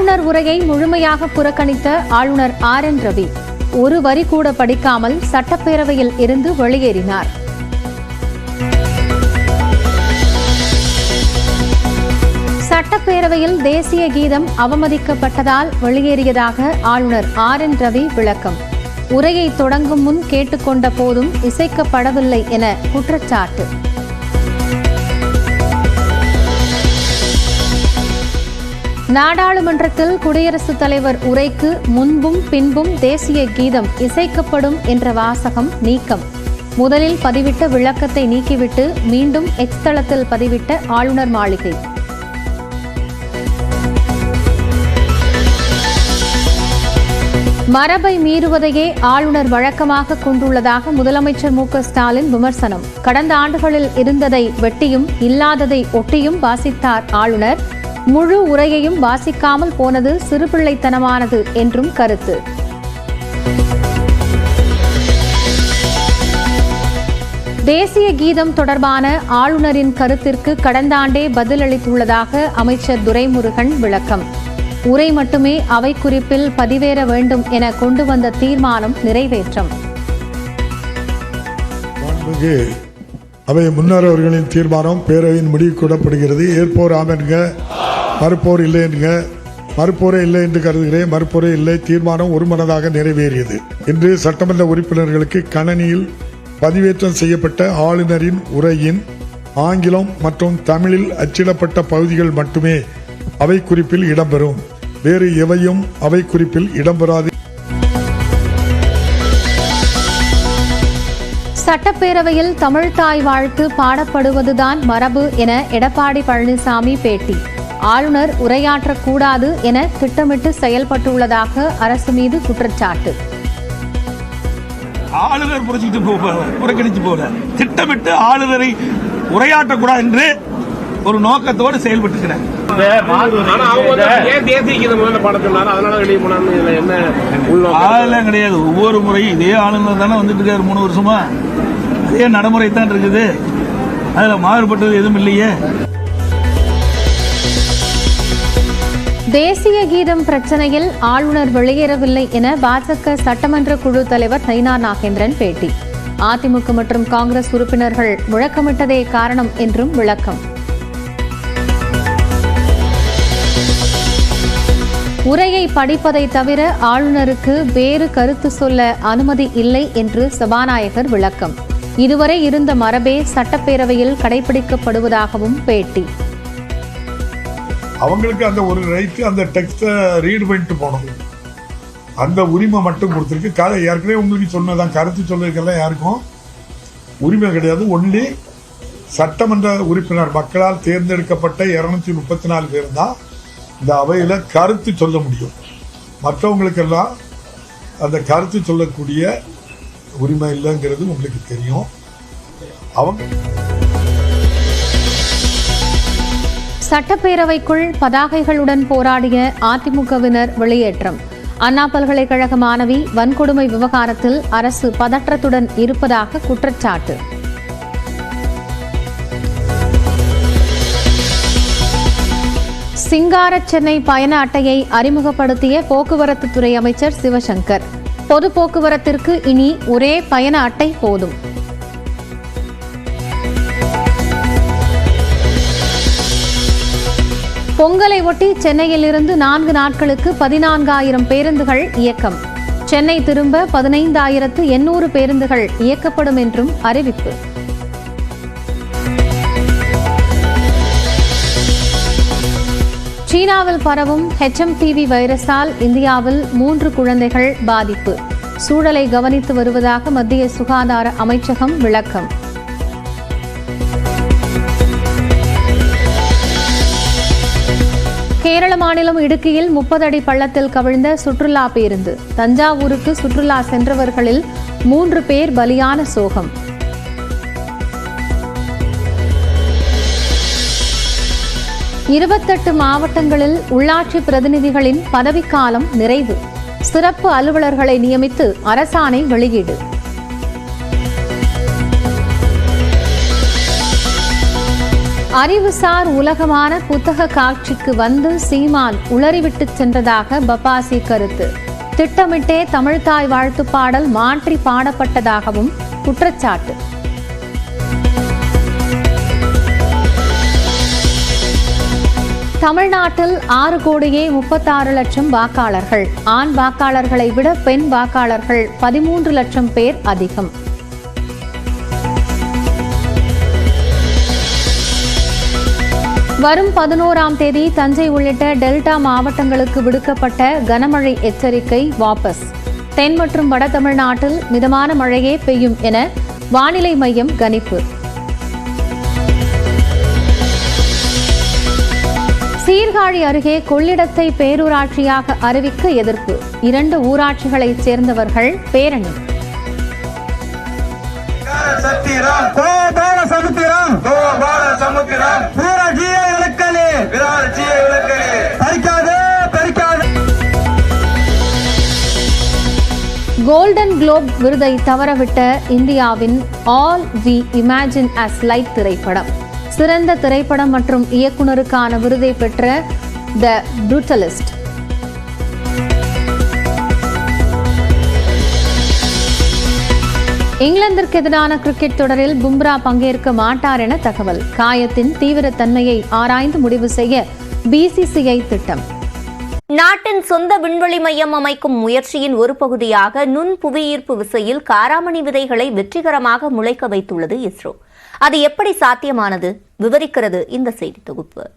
ஆளுநர் உரையை முழுமையாக புறக்கணித்த ஆளுநர் ஆர் என் ரவி ஒரு வரி கூட படிக்காமல் சட்டப்பேரவையில் இருந்து வெளியேறினார். சட்டப்பேரவையில் தேசிய கீதம் அவமதிக்கப்பட்டதால் வெளியேறியதாக ஆளுநர் ஆர் என் ரவி விளக்கம். உரையை தொடங்கும் முன் கேட்டுக்கொண்ட போதும் இசைக்கப்படவில்லை என குற்றச்சாட்டு. நாடாளுமன்றத்தில் குடியரசுத் தலைவர் உரைக்கு முன்பும் பின்பும் தேசிய கீதம் இசைக்கப்படும் என்ற வாசகம் நீக்கம். முதலில் பதிவிட்ட விளக்கத்தை நீக்கிவிட்டு மீண்டும் எக்ஸ் தளத்தில் பதிவிட்ட ஆளுநர் மாளிகை. மரபை மீறுவதையே ஆளுநர் வழக்கமாக கொண்டுள்ளதாக முதலமைச்சர் மு ஸ்டாலின் விமர்சனம். கடந்த ஆண்டுகளில் இருந்ததை வெட்டியும் இல்லாததை ஒட்டியும் வாசித்தார் ஆளுநர். முழு உரையையும் வாசிக்காமல் போனது சிறுபிள்ளைத்தனமானது என்றும் கருத்து. தேசிய கீதம் தொடர்பான ஆளுநரின் கருத்திற்கு கடந்த ஆண்டே பதிலளித்துள்ளதாக அமைச்சர் துரைமுருகன் விளக்கம். உரை மட்டுமே அவை குறிப்பில் பதிவேற வேண்டும் என கொண்டு வந்த தீர்மானம் நிறைவேற்றம். அவை முன்னர் அவர்களின் தீர்மானம் பேரவையின் முடிவு கூடப்படுகிறது ஏற்போர் மறுப்போர் இல்லை என்க மறுப்போரே இல்லை என்று கருதுகிறேன். மறுப்போரே இல்லை. தீர்மானம் ஒருமனதாக நிறைவேறியது. இன்று சட்டமன்ற உறுப்பினர்களுக்கு கணனியில் பதிவேற்றம் செய்யப்பட்ட ஆளுநரின் உரையின் ஆங்கிலம் மற்றும் தமிழில் அச்சிடப்பட்ட பகுதிகள் மட்டுமே அவை குறிப்பில் இடம்பெறும். வேறு எவையும் அவை குறிப்பில் இடம்பெறாது. சட்டப்பேரவையில் தமிழ்தாய் வாழ்த்து பாடப்படுவதுதான் மரபு என எடப்பாடி பழனிசாமி பேட்டி. ஆளுநர் உரையாற்றக்கூடாது என திட்டமிட்டு செயல்பட்டுள்ளதாக அரசு மீது குற்றச்சாட்டு. ஆளுநர் புரட்சிட்டு போ புறக்கணிச்சு போல திட்டமிட்டு ஆளுநரை உரையாற்றக்கூடாது என்று ஒரு நோக்கத்தோடு செயல்பட்டுக்கிறேன். அதெல்லாம் கிடையாது. ஒவ்வொரு முறையும் இதே ஆளுநர் தானே வந்துட்டு இருக்காரு மூணு வருஷமா. அதே நடைமுறை தான் இருக்குது. அதுல மாறுபட்டது எதுவும் இல்லையே. தேசிய கீதம் பிரச்சனையில் ஆளுநர் வெளியேறவில்லை என பாஜக சட்டமன்ற குழு தலைவர் நயினா நாகேந்திரன் பேட்டி. அதிமுக மற்றும் காங்கிரஸ் உறுப்பினர்கள் முழக்கமிட்டதே காரணம் என்றும் விளக்கம். உரையை படிப்பதை தவிர ஆளுநருக்கு வேறு கருத்து சொல்ல அனுமதி இல்லை என்று சபாநாயகர் விளக்கம். இதுவரை இருந்த மரபே சட்டப்பேரவையில் கடைபிடிக்கப்படுவதாகவும் பேட்டி. அவங்களுக்கு அந்த ஒரு ரைட்டு அந்த டெக்ஸ்ட்டை ரீட் பண்ணிட்டு போனது அந்த உரிமை மட்டும் கொடுத்துருக்கு. கதை ஏற்கனவே உங்களுக்கு சொன்னதான் கருத்து சொல்லிருக்கெல்லாம் யாருக்கும் உரிமை கிடையாது. ஒன்லி சட்டமன்ற உறுப்பினர் மக்களால் தேர்ந்தெடுக்கப்பட்ட இரநூத்தி முப்பத்தி நாலு பேர் தான் இந்த அவையில் கருத்து சொல்ல முடியும். மற்றவங்களுக்கெல்லாம் அந்த கருத்து சொல்லக்கூடிய உரிமை இல்லைங்கிறது உங்களுக்கு தெரியும். அவங்க சட்டப்பேரவைக்குள் பதாகைகளுடன் போராடிய அதிமுகவினர் வெளியேற்றம். அண்ணா பல்கலைக்கழக மாணவி வன்கொடுமை விவகாரத்தில் அரசு பதற்றத்துடன் இருப்பதாக குற்றச்சாட்டு. சிங்கார சென்னை பயண அட்டையை அறிமுகப்படுத்திய போக்குவரத்துத்துறை அமைச்சர் சிவசங்கர். பொது போக்குவரத்திற்கு இனி ஒரே பயண அட்டை போதும். பொங்கலை ஒட்டி சென்னையிலிருந்து நான்கு நாட்களுக்கு பதினான்காயிரம் பேருந்துகள் இயக்கம். சென்னை திரும்ப பதினைந்தாயிரத்து எண்ணூறு பேருந்துகள் இயக்கப்படும் என்றும் அறிவிப்பு. சீனாவில் பரவும் ஹெச்எம்டிவி வைரஸால் இந்தியாவில் மூன்று குழந்தைகள் பாதிப்பு. சூழலை கவனித்து வருவதாக மத்திய சுகாதார அமைச்சகம் விளக்கம். கேரள மாநிலம் இடுக்கியில் முப்பது அடி பள்ளத்தில் கவிழ்ந்த சுற்றுலா பேருந்து. தஞ்சாவூருக்கு சுற்றுலா சென்றவர்களில் மூன்று பேர் பலியான சோகம். இருபத்தெட்டு மாவட்டங்களில் உள்ளாட்சி பிரதிநிதிகளின் பதவிக்காலம் நிறைவு. சிறப்பு அலுவலர்களை நியமித்து அரசாணை வெளியீடு. அறிவுசார் உலகமான புத்தக காட்சிக்கு வந்து சீமான் உளறிவிட்டு சென்றதாக பப்பாசி கருத்து. திட்டமிட்டே தமிழ்தாய் வாழ்த்து பாடல் மாற்றி பாடப்பட்டதாகவும் குற்றச்சாட்டு. தமிழ்நாட்டில் ஆறு கோடியே முப்பத்தாறு லட்சம் வாக்காளர்கள். ஆண் வாக்காளர்களை விட பெண் வாக்காளர்கள் பதிமூன்று லட்சம் பேர் அதிகம். வரும் பதினோராம் தேதி தஞ்சை உள்ளிட்ட டெல்டா மாவட்டங்களுக்கு விடுக்கப்பட்ட கனமழை எச்சரிக்கை வாபஸ். தென் மற்றும் வட தமிழ்நாட்டில் மிதமான மழையே பெய்யும் என வானிலை மையம் கணிப்பு. சீர்காழி அருகே கொள்ளிடத்தை பேரூராட்சியாக அறிவிக்க எதிர்ப்பு. இரண்டு ஊராட்சிகளைச் சேர்ந்தவர்கள் பேரணி. சமுத்திரம். கோபால சமுத்திரம். ஊராட்சிய விளக்கலே விராட்சிய விளக்கலே பறிக்காதே பறிக்காதே. கோல்டன் குளோப் விருதை தவறவிட்ட இந்தியாவின் all we imagine as light திரைப்படம். சிறந்த திரைப்படம் மற்றும் இயக்குனருக்கான விருதை பெற்ற த புரூட்டலிஸ்ட் இங்கிலாந்திற்கு எதிரான கிரிக்கெட் தொடரில் பும்ரா பங்கேற்க மாட்டார் என தகவல். காயத்தின் தீவிரத்தன்மையை ஆராய்ந்து முடிவு செய்ய பிசிசிஐ திட்டம். நாட்டின் சொந்த விண்வெளி மையம் அமைக்கும் முயற்சியின் ஒரு பகுதியாக நுண் புவியீர்ப்பு விசையில் காராமணி விதைகளை வெற்றிகரமாக முளைக்க வைத்துள்ளது இஸ்ரோ. அது எப்படி சாத்தியமானது? விவரிக்கிறது இந்த செய்தி தொகுப்பு.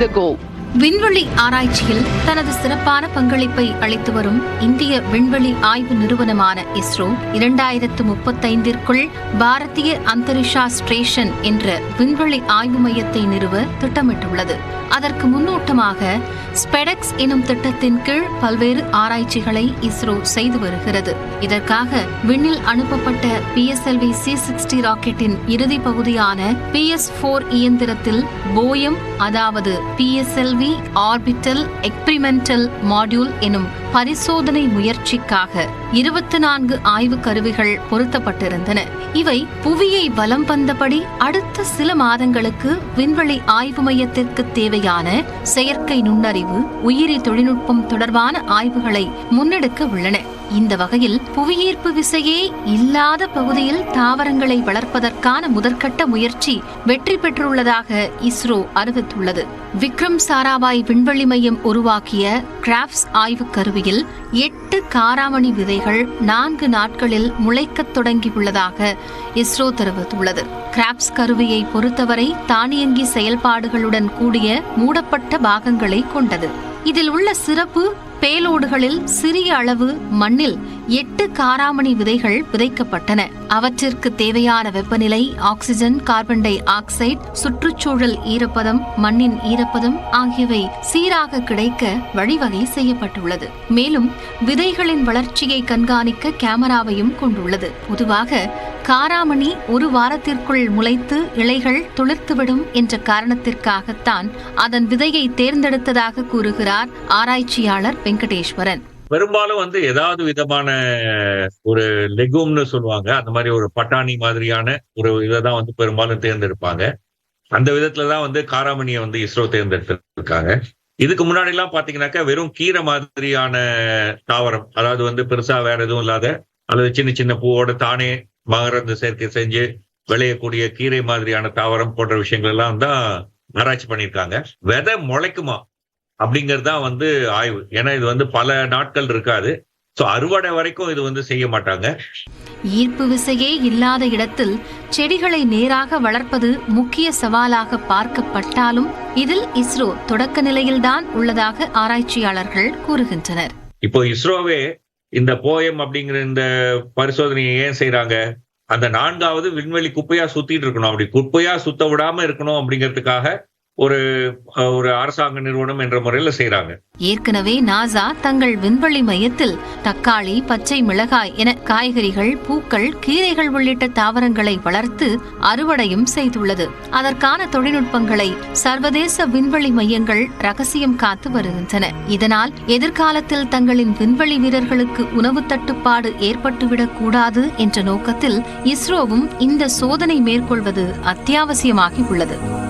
the goal. விண்வெளி ஆராய்ச்சியில் தனது சிறப்பான பங்களிப்பை அளித்து வரும் இந்திய விண்வெளி ஆய்வு நிறுவனமான இஸ்ரோ இரண்டாயிரத்து முப்பத்தைந்திற்குள் பாரதிய அந்தரிஷா ஸ்டேஷன் என்ற விண்வெளி ஆய்வு மையத்தை நிறுவ திட்டமிட்டுள்ளது. அதற்கு முன்னோட்டமாக ஸ்பெடெக்ஸ் எனும் திட்டத்தின் கீழ் பல்வேறு ஆராய்ச்சிகளை இஸ்ரோ செய்து வருகிறது. இதற்காக விண்ணில் அனுப்பப்பட்ட P S LV C sixty ராக்கெட்டின் இறுதி பகுதியான பி எஸ் போர் இயந்திரத்தில் போயம் அதாவது பிஎஸ்எல்வி ஆர்பிட்டல் எக்ஸ்பிரிமெண்டல் மாடியூல் எனும் பரிசோதனை முயற்சிக்காக இருபத்தி நான்கு ஆய்வு கருவிகள் பொருத்தப்பட்டிருந்தன. இவை புவியை வலம் வந்தபடி அடுத்த சில மாதங்களுக்கு விண்வெளி ஆய்வு மையத்திற்கு தேவையான செயற்கை நுண்ணறிவு உயிரி தொழில்நுட்பம் தொடர்பான ஆய்வுகளை முன்னெடுக்க உள்ளன. இந்த வகையில் புவியீர்ப்பு விசையே இல்லாத பகுதியில் தாவரங்களை வளர்ப்பதற்கான முதற்கட்ட முயற்சி வெற்றி பெற்றுள்ளதாக இஸ்ரோ அறிவித்துள்ளது. விக்ரம் சாராபாய் விண்வெளி மையம் உருவாக்கிய கிராப்ஸ் ஆய்வு கருவியில் எட்டு காராமணி விதைகள் நான்கு நாட்களில் முளைக்கத் தொடங்கியுள்ளதாக இஸ்ரோ தெரிவித்துள்ளது. கிராப்ஸ் கருவியை பொறுத்தவரை தானியங்கி செயல்பாடுகளுடன் கூடிய மூடப்பட்ட பாகங்களை கொண்டது. இதில் உள்ள சிறப்பு பேலோடுகளில் சிறிய அளவு மண்ணில் எட்டு காராமணி விதைகள் விதைக்கப்பட்டன. அவற்றிற்கு தேவையான வெப்பநிலை ஆக்சிஜன் கார்பன் டை ஆக்சைடு சுற்றுச்சூழல் ஈரப்பதம் மண்ணின் ஈரப்பதம் ஆகியவை சீராக கிடைக்க வழிவகை செய்யப்பட்டுள்ளது. மேலும் விதைகளின் வளர்ச்சியை கண்காணிக்க கேமராவையும் கொண்டுள்ளது. பொதுவாக காராமணி ஒரு வாரத்திற்குள் முளைத்து இலைகள் துளிர்த்துவிடும் என்ற காரணத்திற்காகத்தான் அதன் விதையை தேர்ந்தெடுத்ததாக கூறுகிறார் ஆராய்ச்சியாளர் வெங்கடேஸ்வரன். பெரும்பாலும் வந்து ஏதாவது விதமான ஒரு லெகும்னு சொல்லுவாங்க. அந்த மாதிரி ஒரு பட்டாணி மாதிரியான ஒரு இதை தான் வந்து பெரும்பாலும் தேர்ந்தெடுப்பாங்க. அந்த விதத்துல தான் வந்து காராமணியை வந்து இஸ்ரோ தேர்ந்தெடுத்திருக்காங்க. இதுக்கு முன்னாடி எல்லாம் பாத்தீங்கன்னாக்கா வெறும் கீரை மாதிரியான தாவரம் அதாவது வந்து பெருசா வேற எதுவும் இல்லாத அல்லது சின்ன சின்ன பூவோட தானே மகரந்த சேர்க்கை செஞ்சு விளையக்கூடிய கீரை மாதிரியான தாவரம் போன்ற விஷயங்கள் எல்லாம் தான் ஆராய்ச்சி பண்ணியிருக்காங்க. விதை முளைக்குமா அப்படிங்கிறது தான் வந்து ஆய்வு. ஏன்னா இது வந்து பல நாட்கள் இருக்காது. ஸோ அறுவடை வரைக்கும் இது வந்து செய்ய மாட்டாங்க. ஈர்ப்பு விசையே இல்லாத இடத்தில் செடிகளை நேராக வளர்ப்பது முக்கிய சவாலாக பார்க்கப்பட்டாலும் இதில் இஸ்ரோ தொடக்க நிலையில்தான் உள்ளதாக ஆராய்ச்சியாளர்கள் கூறுகின்றனர். இப்போ இஸ்ரோவே இந்த போயம் அப்படிங்கிற இந்த பரிசோதனையை ஏன் செய்யறாங்க அந்த நான்காவது விண்வெளி குப்பையா சுத்திட்டு இருக்கணும். அப்படி குப்பையா சுத்த விடாம இருக்கணும் அப்படிங்கிறதுக்காக ஒரு ஒரு அரசாங்க நிறுவனம் என்ற முறையில செய்யறாங்க ஏற்கனவே நாசா தங்கள் விண்வெளி மையத்தில் தக்காளி பச்சை மிளகாய் என காய்கறிகள் பூக்கள் கீரைகள் உள்ளிட்ட தாவரங்களை வளர்த்து அறுவடையும் செய்துள்ளது. அதற்கான தொழில்நுட்பங்களை சர்வதேச விண்வெளி மையங்கள் ரகசியம் காத்து வருகின்றன. இதனால் எதிர்காலத்தில் தங்களின் விண்வெளி வீரர்களுக்கு உணவு தட்டுப்பாடு ஏற்பட்டுவிடக் கூடாது என்ற நோக்கத்தில் இஸ்ரோவும் இந்த சோதனை மேற்கொள்வது அத்தியாவசியமாகி உள்ளது.